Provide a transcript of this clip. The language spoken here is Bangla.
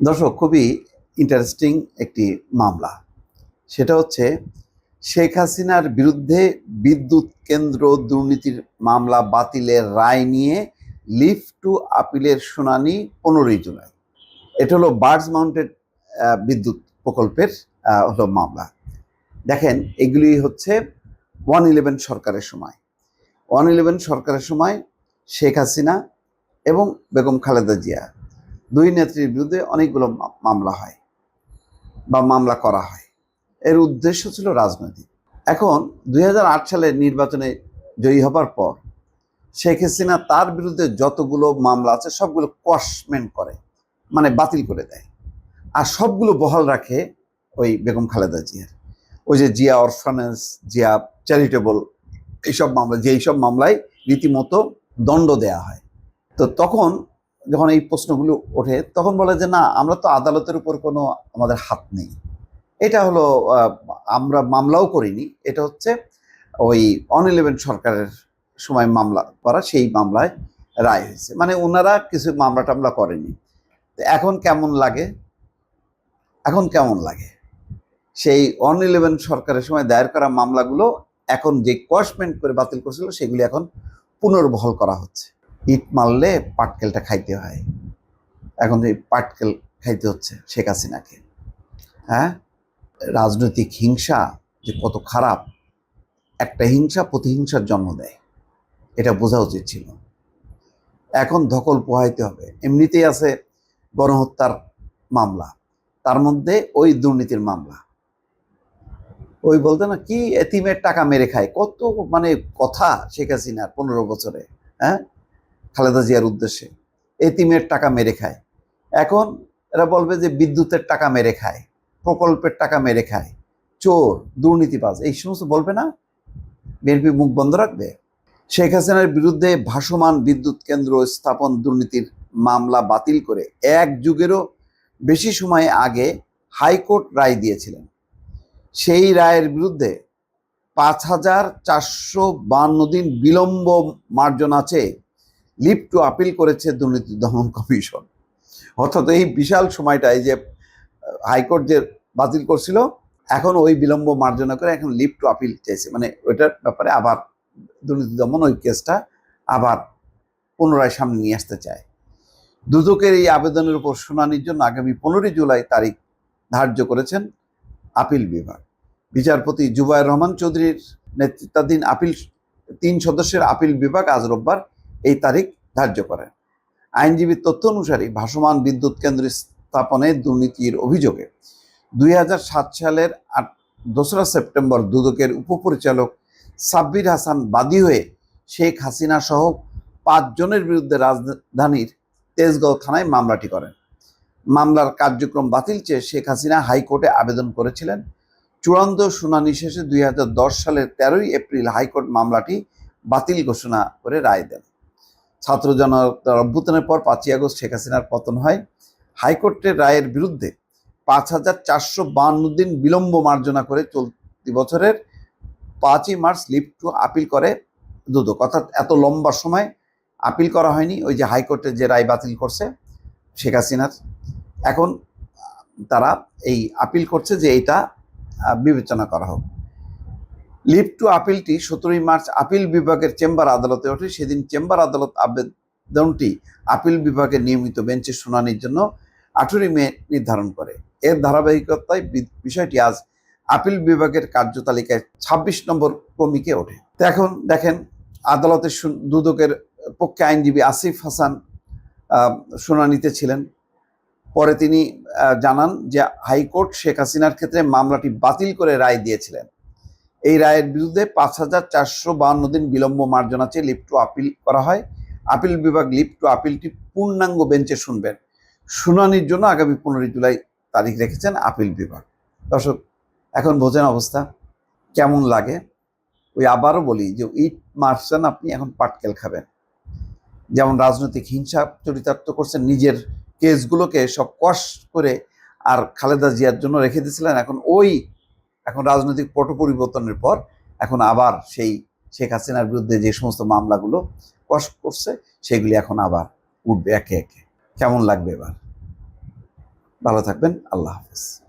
দর্শক, খুবই ইন্টারেস্টিং একটি মামলা। সেটা হচ্ছে, শেখ হাসিনার বিরুদ্ধে বিদ্যুৎ কেন্দ্র দুর্নীতির মামলা বাতিলের রায় নিয়ে লিভ টু আপিলের শুনানি পনেরোই জুলাই। এটা হলো বার্ডস মাউন্টেড বিদ্যুৎ প্রকল্পের হলো মামলা। দেখেন, এগুলি হচ্ছে ওয়ান ইলেভেন সরকারের সময়। ওয়ান ইলেভেন সরকারের সময় শেখ হাসিনা এবং বেগম খালেদা জিয়া দুই নেত্রীর বিরুদ্ধে অনেকগুলো মামলা হয় বা মামলা করা হয়। এর উদ্দেশ্য ছিল রাজনৈতিক। এখন দুই সালের নির্বাচনে জয়ী হবার পর শেখ হাসিনা তার বিরুদ্ধে যতগুলো মামলা আছে, সবগুলো কসমেন্ট করে মানে বাতিল করে দেয়। আর সবগুলো বহাল রাখে ওই বেগম খালেদা জিয়ার। ওই যে জিয়া অরফানেন্স জিয়া চ্যারিটেবল, এইসব মামলা যে এইসব মামলায় রীতিমতো দণ্ড দেয়া হয়। তো তখন যখন এই প্রশ্নগুলো ওঠে, তখন বলে যে, না, আমরা তো আদালতের উপর কোনো আমাদের হাত নেই। এটা হলো আমরা মামলাও করিনি। এটা হচ্ছে ওই অন ইলেভেন সরকারের সময় মামলা করা, সেই মামলায় রায় হয়েছে। মানে ওনারা কিছু মামলা টামলা করেনি। তো এখন কেমন লাগে? এখন কেমন লাগে? সেই অন ইলেভেন সরকারের সময় দায়ের করা মামলাগুলো এখন যে কোয়াশমেন্ট করে বাতিল করছিল, সেগুলি এখন পুনর্বহল করা হচ্ছে। ইট মারলে পাটকেলটা খাইতে হয়। এখন এই পাটকেল খাইতে হচ্ছে, শেখ হাসিনাকে। হ্যাঁ? রাজনৈতিক হিংসা যে কত খারাপ, একটা হিংসা প্রতিহিংসার জন্ম দেয়। এটা বোঝা উচিত ছিল। এখন ধকল পোহাইতে হবে। এমনিতেই আছে গণহত্যার মামলা। তার মধ্যে ওই দুর্নীতির মামলা। ওই বলতে না, কি এতিমের টাকা মেরে খায়? কত মানে কথা শেখ হাসিনার পনেরো বছরে। হ্যাঁ? খালেদা জিয়ার উদ্দেশ্যে। এতিমের টাকা মেরে খায়। এখন এরা বলবে যে বিদ্যুতের টাকা মেরে খায়, প্রকল্পের টাকা মেরে খায়, চোর, দুর্নীতিবাজ, এই সমস্ত বলবে না? বিএনপি মুখ বন্ধ রাখবে? শেখ হাসিনার বিরুদ্ধে ভাসমান বিদ্যুৎ কেন্দ্র স্থাপন দুর্নীতির মামলা বাতিল করে এক যুগেরও বেশি সময় আগে হাইকোর্ট রায় দিয়েছিলেন। সেই রায়ের বিরুদ্ধে পাঁচ হাজার চারশো বান্ন দিন বিলম্ব মার্জন আছে লিভ টু আপিল করেছে দুর্নীতি দমন কমিশন। অর্থাৎ এই বিশাল সময়টায় যে হাইকোর্ট যে বাতিল করছিল, এখন ওই বিলম্ব মার্জনা করে এখন লিভ টু আপিল চাইছে। মানে ওইটার ব্যাপারে আবার দুর্নীতি দমন ওই কেসটা আবার পুনরায় সামনে নিয়ে আসতে চায়। দুদকের এই আবেদনের উপর শুনানির জন্য আগামী পনেরোই জুলাই তারিখ ধার্য করেছেন আপিল বিভাগ। বিচারপতি জুবায়ের রহমান চৌধুরীর নেতৃত্বাধীন আপিল তিন সদস্যের আপিল বিভাগ আজ রোববার এই তারিখ ধার্য করেন। আইনজীবীর তথ্য অনুসারে ভাসমান বিদ্যুৎ কেন্দ্র স্থাপনে দুর্নীতির অভিযোগে দুই হাজার সাত সালের আট দোসরা সেপ্টেম্বর দুদকের উপপরিচালক সাব্বির হাসান বাদী হয়ে শেখ হাসিনা সহ পাঁচজনের বিরুদ্ধে রাজধানীর তেজগাঁও থানায় মামলাটি করেন। মামলার কার্যক্রম বাতিল চেয়ে শেখ হাসিনা হাইকোর্টে আবেদন করেছিলেন। চূড়ান্ত শুনানি শেষে দুই হাজার দশ সালের তেরোই এপ্রিল হাইকোর্ট মামলাটি বাতিল ঘোষণা করে রায় দেন। ছাত্র জনতার অভ্যুত্থানের পর পাঁচই আগস্ট শেখ হাসিনার পতন হয়। হাইকোর্টের রায়ের বিরুদ্ধে পাঁচ হাজার চারশো বান্ন দিন বিলম্ব মার্জনা করে চলতি বছরের পাঁচই মার্চ লিভ টু আপিল করে দুদক। অর্থাৎ এত লম্বা সময় আপিল করা হয়নি, ওই যে হাইকোর্টের যে রায় বাতিল করছে শেখ হাসিনার। এখন তারা এই আপিল করছে যে এটা বিবেচনা করা হোক। লিভ টু আপিলটি সতেরোই মার্চ আপিল বিভাগের চেম্বার আদালতে ওঠে। সেদিন চেম্বার আদালত আবেদনটি আপিল বিভাগের নিয়মিত বেঞ্চে শুনানির জন্য আঠেরোই মে নির্ধারণ করে। এর ধারাবাহিকতায় বিষয়টি আজ আপিল বিভাগের কার্যতালিকায় ছাব্বিশ নম্বর ক্রমিকে ওঠে। এখন দেখেন, আদালতের দুদকের পক্ষে আইনজীবী আসিফ হাসান শুনানিতে ছিলেন। পরে তিনি জানান যে হাইকোর্ট শেখ হাসিনার ক্ষেত্রে মামলাটি বাতিল করে রায় দিয়েছিলেন। এই রায়ের বিরুদ্ধে পাঁচ হাজার চারশো বাহান্ন দিন বিলম্ব মার্জনা চেয়ে লিভ টু আপিল করা হয়। আপিল বিভাগ লিভ টু আপিলটি পূর্ণাঙ্গ বেঞ্চে শুনবেন। শুনানির জন্য আগামী পনেরোই জুলাই তারিখ রেখেছেন আপিল বিভাগ। দর্শক, এখন বোঝেন অবস্থা, কেমন লাগে? ওই আবারও বলি যে ইট মারছেন আপনি, এখন পাটকেল খাবেন। যেমন রাজনৈতিক হিংসা চরিতার্থ করছেন, নিজের কেসগুলোকে সব কষ করে আর খালেদা জিয়ার জন্য রেখে দিয়েছিলেন, এখন ওই এখন রাজনৈতিক পট পরিবর্তনের পর এখন আবার সেই শেখ হাসিনার বিরুদ্ধে যে সমস্ত মামলাগুলো কষ করছে, সেগুলি এখন আবার উঠবে একে একে। কেমন লাগবে এবার? ভালো থাকবেন, আল্লাহ হাফেজ।